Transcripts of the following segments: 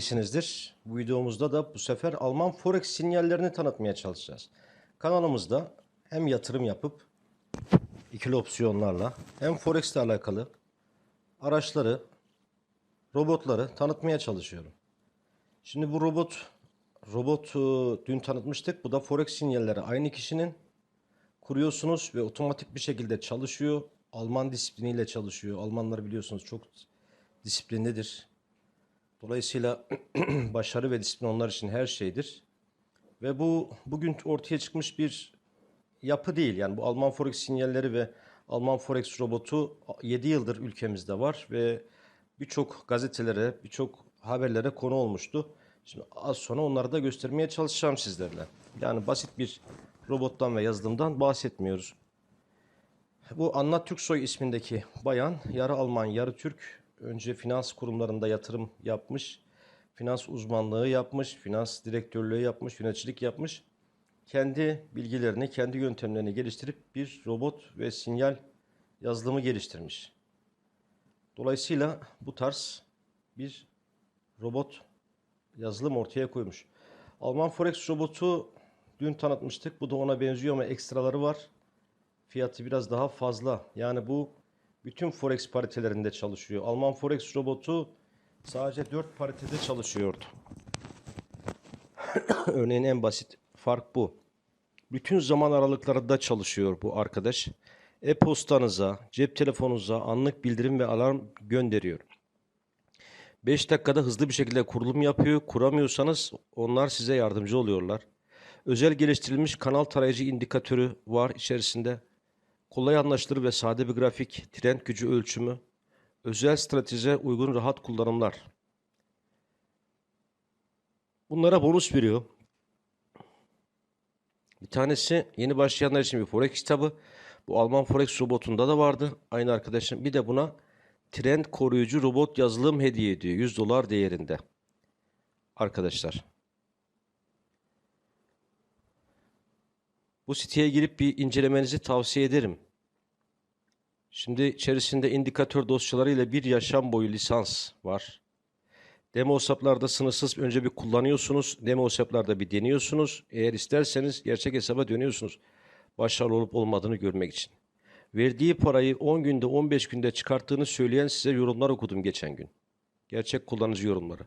iyisinizdir. Bu videomuzda da bu sefer Alman Forex sinyallerini tanıtmaya çalışacağız. Kanalımızda hem yatırım yapıp ikili opsiyonlarla hem Forex ile alakalı araçları, robotları tanıtmaya çalışıyorum. Şimdi bu robot robot dün tanıtmıştık. Bu da Forex sinyalleri aynı kişinin kuruyorsunuz ve otomatik bir şekilde çalışıyor. Alman disipliniyle çalışıyor. Almanlar biliyorsunuz çok disiplinlidir. Dolayısıyla başarı ve disiplin onlar için her şeydir. Ve bu bugün ortaya çıkmış bir yapı değil. Yani bu Alman Forex sinyalleri ve Alman Forex robotu 7 yıldır ülkemizde var ve birçok gazetelere, birçok haberlere konu olmuştu. Şimdi az sonra onları da göstermeye çalışacağım sizlerle. Yani basit bir robottan ve yazılımdan bahsetmiyoruz. Bu Anna Türksoy ismindeki bayan yarı Alman yarı Türk. Önce finans kurumlarında yatırım yapmış. Finans uzmanlığı yapmış. Finans direktörlüğü yapmış. Yöneticilik yapmış. Kendi bilgilerini, kendi yöntemlerini geliştirip bir robot ve sinyal yazılımı geliştirmiş. Dolayısıyla bu tarz bir robot yazılım ortaya koymuş. Alman Forex robotu dün tanıtmıştık. Bu da ona benziyor ama ekstraları var fiyatı biraz daha fazla. Yani bu bütün forex paritelerinde çalışıyor. Alman forex robotu sadece 4 paritede çalışıyordu. Örneğin en basit fark bu. Bütün zaman aralıklarında çalışıyor bu arkadaş. E-postanıza, cep telefonunuza anlık bildirim ve alarm gönderiyor. 5 dakikada hızlı bir şekilde kurulum yapıyor. Kuramıyorsanız onlar size yardımcı oluyorlar. Özel geliştirilmiş kanal tarayıcı indikatörü var içerisinde. Kolay anlaşılır ve sade bir grafik, trend gücü ölçümü, özel stratejiye uygun rahat kullanımlar. Bunlara bonus veriyor. Bir tanesi yeni başlayanlar için bir Forex kitabı. Bu Alman Forex robotunda da vardı. Aynı arkadaşım. Bir de buna trend koruyucu robot yazılım hediye ediyor. 100 dolar değerinde. Arkadaşlar. Bu siteye girip bir incelemenizi tavsiye ederim. Şimdi içerisinde indikatör dosyalarıyla bir yaşam boyu lisans var. Demo hesaplarda sınırsız önce bir kullanıyorsunuz. Demo hesaplarda bir deniyorsunuz. Eğer isterseniz gerçek hesaba dönüyorsunuz. Başarılı olup olmadığını görmek için. Verdiği parayı 10 günde 15 günde çıkarttığını söyleyen size yorumlar okudum geçen gün. Gerçek kullanıcı yorumları.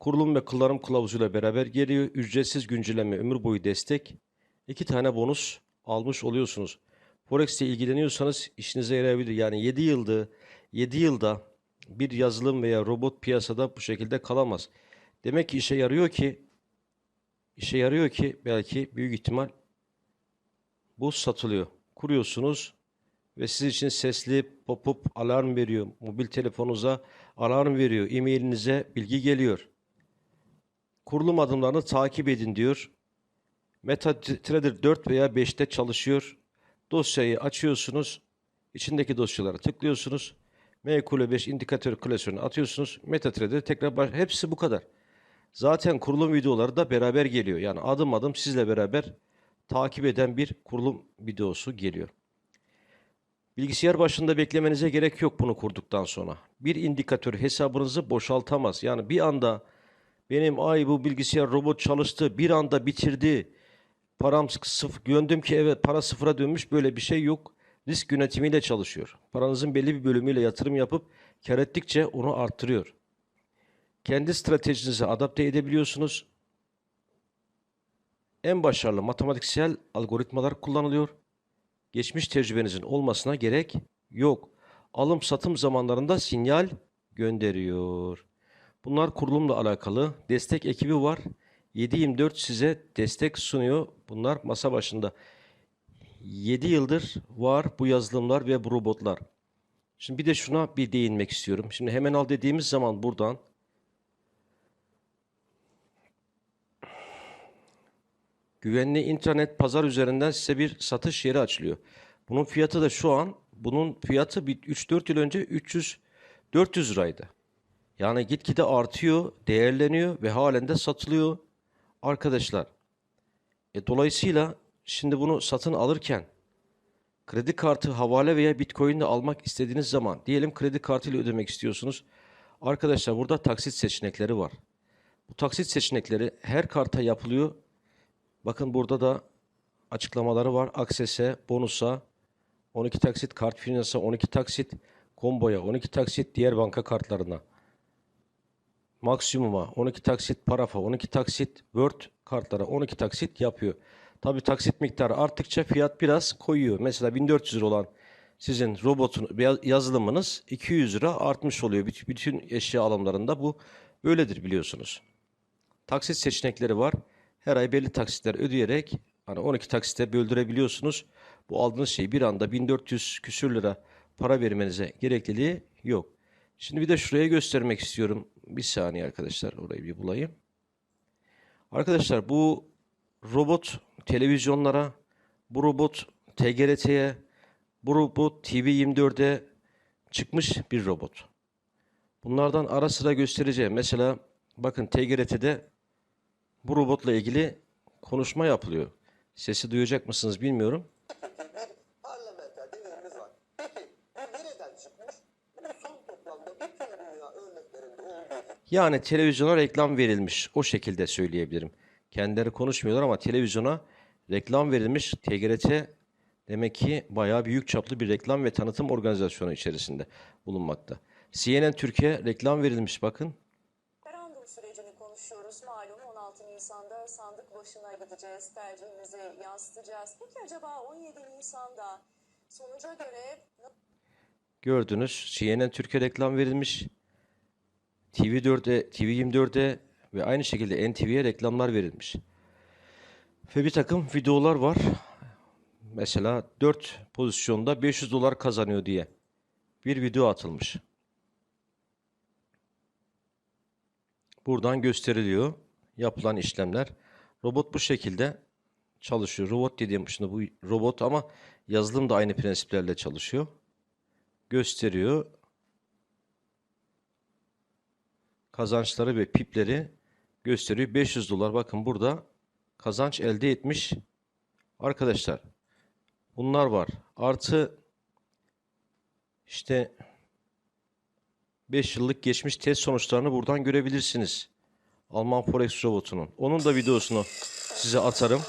Kurulum ve kullanım kılavuzuyla beraber geliyor. Ücretsiz güncelleme, ömür boyu destek, iki tane bonus almış oluyorsunuz. Forex ile ilgileniyorsanız işinize yarayabilir. Yani 7 yılda 7 yılda bir yazılım veya robot piyasada bu şekilde kalamaz. Demek ki işe yarıyor ki işe yarıyor ki belki büyük ihtimal bu satılıyor. Kuruyorsunuz ve siz için sesli pop-up alarm veriyor. Mobil telefonunuza alarm veriyor. E-mailinize bilgi geliyor. Kurulum adımlarını takip edin diyor. MetaTrader 4 veya 5'te çalışıyor. Dosyayı açıyorsunuz. İçindeki dosyalara tıklıyorsunuz. MQ5 indikatör klasörüne atıyorsunuz. MetaTrader tekrar baş... hepsi bu kadar. Zaten kurulum videoları da beraber geliyor. Yani adım adım sizle beraber takip eden bir kurulum videosu geliyor. Bilgisayar başında beklemenize gerek yok bunu kurduktan sonra. Bir indikatör hesabınızı boşaltamaz. Yani bir anda benim ay bu bilgisayar robot çalıştı, bir anda bitirdi. Param sıfır, gördüm ki evet para sıfıra dönmüş böyle bir şey yok. Risk yönetimiyle çalışıyor. Paranızın belli bir bölümüyle yatırım yapıp kar ettikçe onu arttırıyor. Kendi stratejinizi adapte edebiliyorsunuz. En başarılı matematiksel algoritmalar kullanılıyor. Geçmiş tecrübenizin olmasına gerek yok. Alım satım zamanlarında sinyal gönderiyor. Bunlar kurulumla alakalı. Destek ekibi var. 7/24 size destek sunuyor. Bunlar masa başında. 7 yıldır var bu yazılımlar ve bu robotlar. Şimdi bir de şuna bir değinmek istiyorum. Şimdi hemen al dediğimiz zaman buradan güvenli internet pazar üzerinden size bir satış yeri açılıyor. Bunun fiyatı da şu an bunun fiyatı bir 3-4 yıl önce 300 400 liraydı. Yani gitgide artıyor, değerleniyor ve halen de satılıyor arkadaşlar. E, dolayısıyla şimdi bunu satın alırken kredi kartı, havale veya bitcoin ile almak istediğiniz zaman diyelim kredi kartı ile ödemek istiyorsunuz. Arkadaşlar burada taksit seçenekleri var. Bu taksit seçenekleri her karta yapılıyor. Bakın burada da açıklamaları var. Aksese, bonusa, 12 taksit, kart finansa 12 taksit, komboya 12 taksit, diğer banka kartlarına. Maksimuma 12 taksit, parafa 12 taksit, Word kartlara 12 taksit yapıyor. Tabi taksit miktarı arttıkça fiyat biraz koyuyor. Mesela 1400 lira olan sizin robotun yazılımınız 200 lira artmış oluyor. Büt- Bütün eşya alımlarında bu böyledir biliyorsunuz. Taksit seçenekleri var. Her ay belli taksitler ödeyerek hani 12 taksite böldürebiliyorsunuz. Bu aldığınız şeyi bir anda 1400 küsür lira para vermenize gerekliliği yok. Şimdi bir de şuraya göstermek istiyorum. Bir saniye arkadaşlar orayı bir bulayım. Arkadaşlar bu robot televizyonlara, bu robot TGRT'ye, bu robot TV24'e çıkmış bir robot. Bunlardan ara sıra göstereceğim. Mesela bakın TGRT'de bu robotla ilgili konuşma yapılıyor. Sesi duyacak mısınız bilmiyorum. Parlamenter değerimiz var. Peki bu nereden çıkmış? Bu son toplamda bütün dünya örneklerinde olduğu Yani televizyona reklam verilmiş. O şekilde söyleyebilirim. Kendileri konuşmuyorlar ama televizyona reklam verilmiş. TGRT demek ki bayağı büyük çaplı bir reklam ve tanıtım organizasyonu içerisinde bulunmakta. CNN Türkiye reklam verilmiş bakın. Referandum sürecini konuşuyoruz. Malum 16 Nisan'da sandık başına gideceğiz. Tercihimizi yansıtacağız. Peki acaba 17 Nisan'da sonuca göre Gördünüz CNN Türkiye reklam verilmiş. TV4'e, TV24'e ve aynı şekilde NTV'ye reklamlar verilmiş. Ve bir takım videolar var. Mesela 4 pozisyonda 500 dolar kazanıyor diye bir video atılmış. Buradan gösteriliyor yapılan işlemler. Robot bu şekilde çalışıyor. Robot dediğim şimdi bu robot ama yazılım da aynı prensiplerle çalışıyor. Gösteriyor. Kazançları ve pipleri gösteriyor. 500 dolar bakın burada kazanç elde etmiş arkadaşlar. Bunlar var. Artı işte 5 yıllık geçmiş test sonuçlarını buradan görebilirsiniz. Alman Forex robotunun. Onun da videosunu size atarım.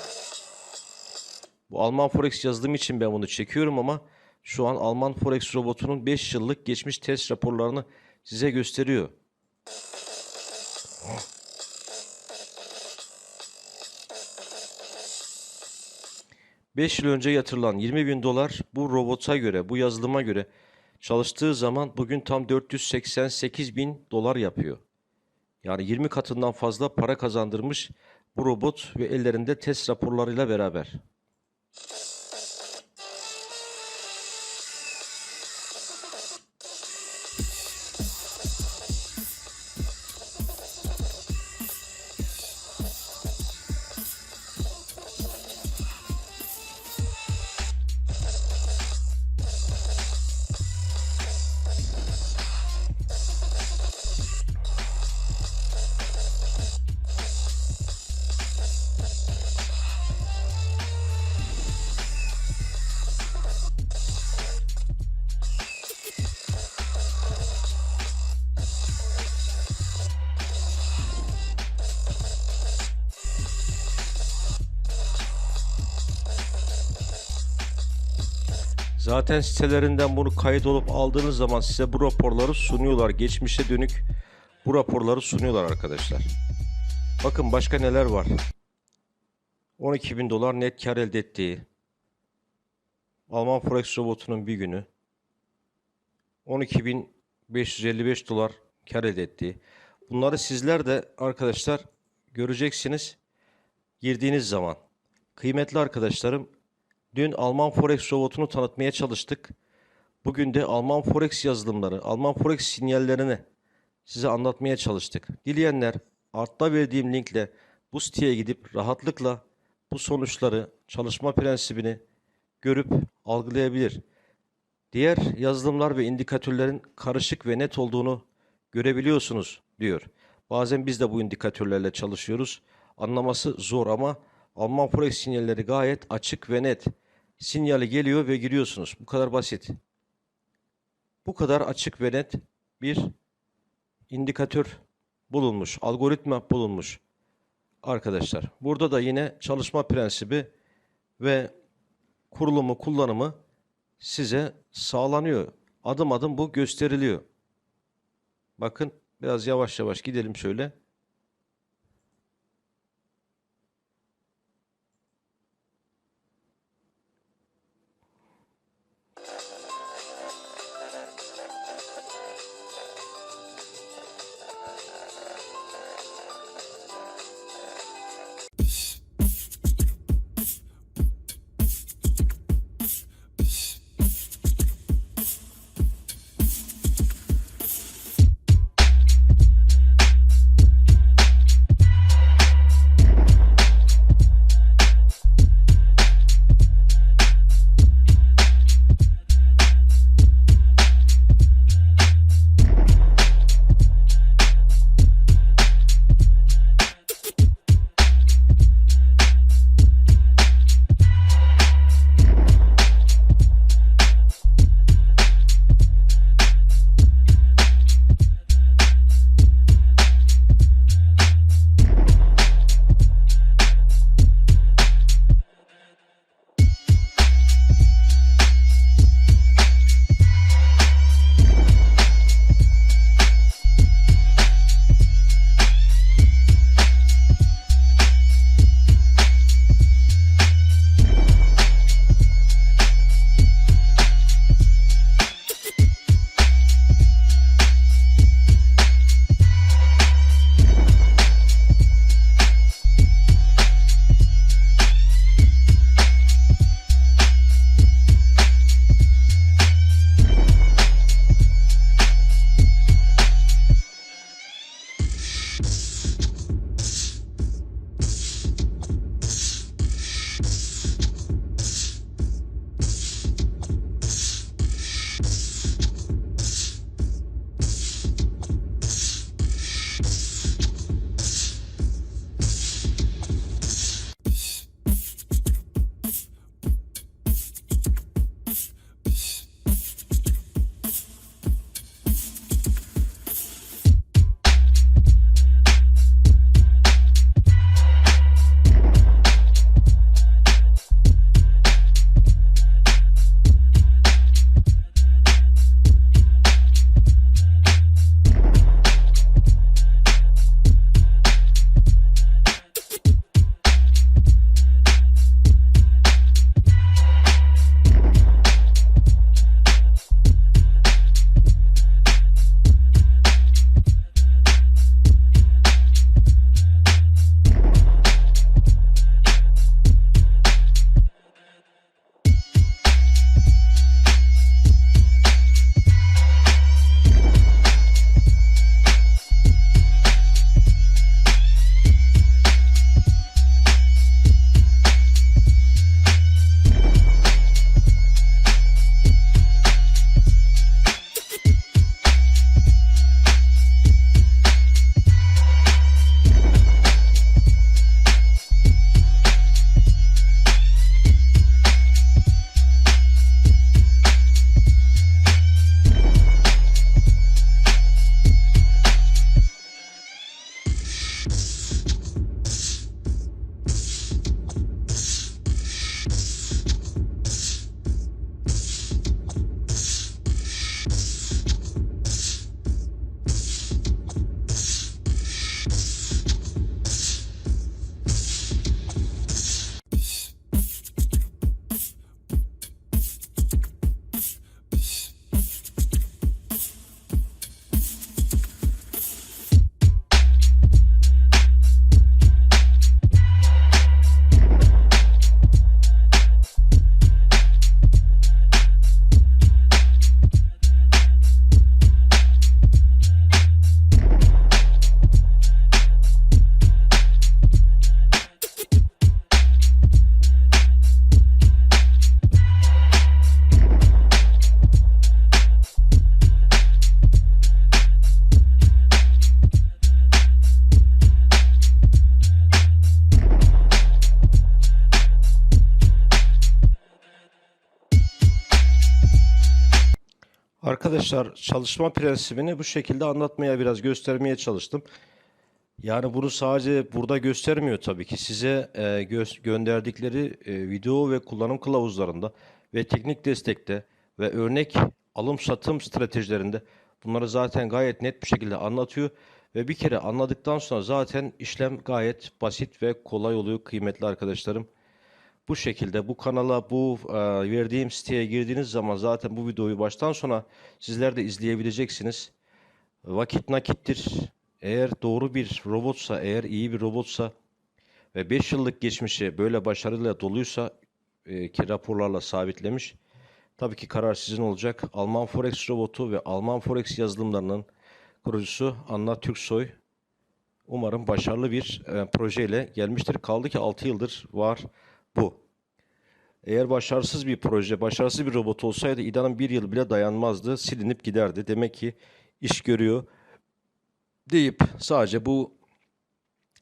Bu Alman Forex yazdığım için ben bunu çekiyorum ama şu an Alman Forex robotunun 5 yıllık geçmiş test raporlarını size gösteriyor. Beş yıl önce yatırılan 20 bin dolar bu robota göre, bu yazılıma göre çalıştığı zaman bugün tam 488 bin dolar yapıyor. Yani 20 katından fazla para kazandırmış bu robot ve ellerinde test raporlarıyla beraber. Zaten sitelerinden bunu kayıt olup aldığınız zaman size bu raporları sunuyorlar. Geçmişe dönük bu raporları sunuyorlar arkadaşlar. Bakın başka neler var. 12 bin dolar net kar elde ettiği. Alman Forex robotunun bir günü. 12.555 dolar kar elde ettiği. Bunları sizler de arkadaşlar göreceksiniz girdiğiniz zaman. Kıymetli arkadaşlarım, dün Alman Forex robotunu tanıtmaya çalıştık. Bugün de Alman Forex yazılımları, Alman Forex sinyallerini size anlatmaya çalıştık. Dileyenler altta verdiğim linkle bu siteye gidip rahatlıkla bu sonuçları, çalışma prensibini görüp algılayabilir. Diğer yazılımlar ve indikatörlerin karışık ve net olduğunu görebiliyorsunuz diyor. Bazen biz de bu indikatörlerle çalışıyoruz. Anlaması zor ama Alman Forex sinyalleri gayet açık ve net. Sinyali geliyor ve giriyorsunuz. Bu kadar basit. Bu kadar açık ve net bir indikatör bulunmuş, algoritma bulunmuş arkadaşlar. Burada da yine çalışma prensibi ve kurulumu, kullanımı size sağlanıyor. Adım adım bu gösteriliyor. Bakın biraz yavaş yavaş gidelim şöyle. Arkadaşlar çalışma prensibini bu şekilde anlatmaya biraz göstermeye çalıştım. Yani bunu sadece burada göstermiyor tabii ki. Size e, gö- gönderdikleri e, video ve kullanım kılavuzlarında ve teknik destekte ve örnek alım satım stratejilerinde bunları zaten gayet net bir şekilde anlatıyor. Ve bir kere anladıktan sonra zaten işlem gayet basit ve kolay oluyor kıymetli arkadaşlarım. Bu şekilde bu kanala bu e, verdiğim siteye girdiğiniz zaman zaten bu videoyu baştan sona sizler de izleyebileceksiniz. Vakit nakittir. Eğer doğru bir robotsa, eğer iyi bir robotsa ve 5 yıllık geçmişi böyle başarıyla doluysa e, ki raporlarla sabitlemiş. Tabii ki karar sizin olacak. Alman Forex robotu ve Alman Forex yazılımlarının kurucusu Anna Türksoy umarım başarılı bir e, projeyle gelmiştir. Kaldı ki 6 yıldır var bu. Eğer başarısız bir proje, başarısız bir robot olsaydı İDA'nın bir yıl bile dayanmazdı, silinip giderdi. Demek ki iş görüyor deyip sadece bu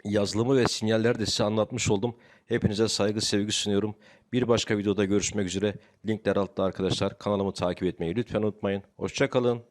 yazılımı ve sinyalleri de size anlatmış oldum. Hepinize saygı sevgi sunuyorum. Bir başka videoda görüşmek üzere. Linkler altta arkadaşlar. Kanalımı takip etmeyi lütfen unutmayın. Hoşça kalın.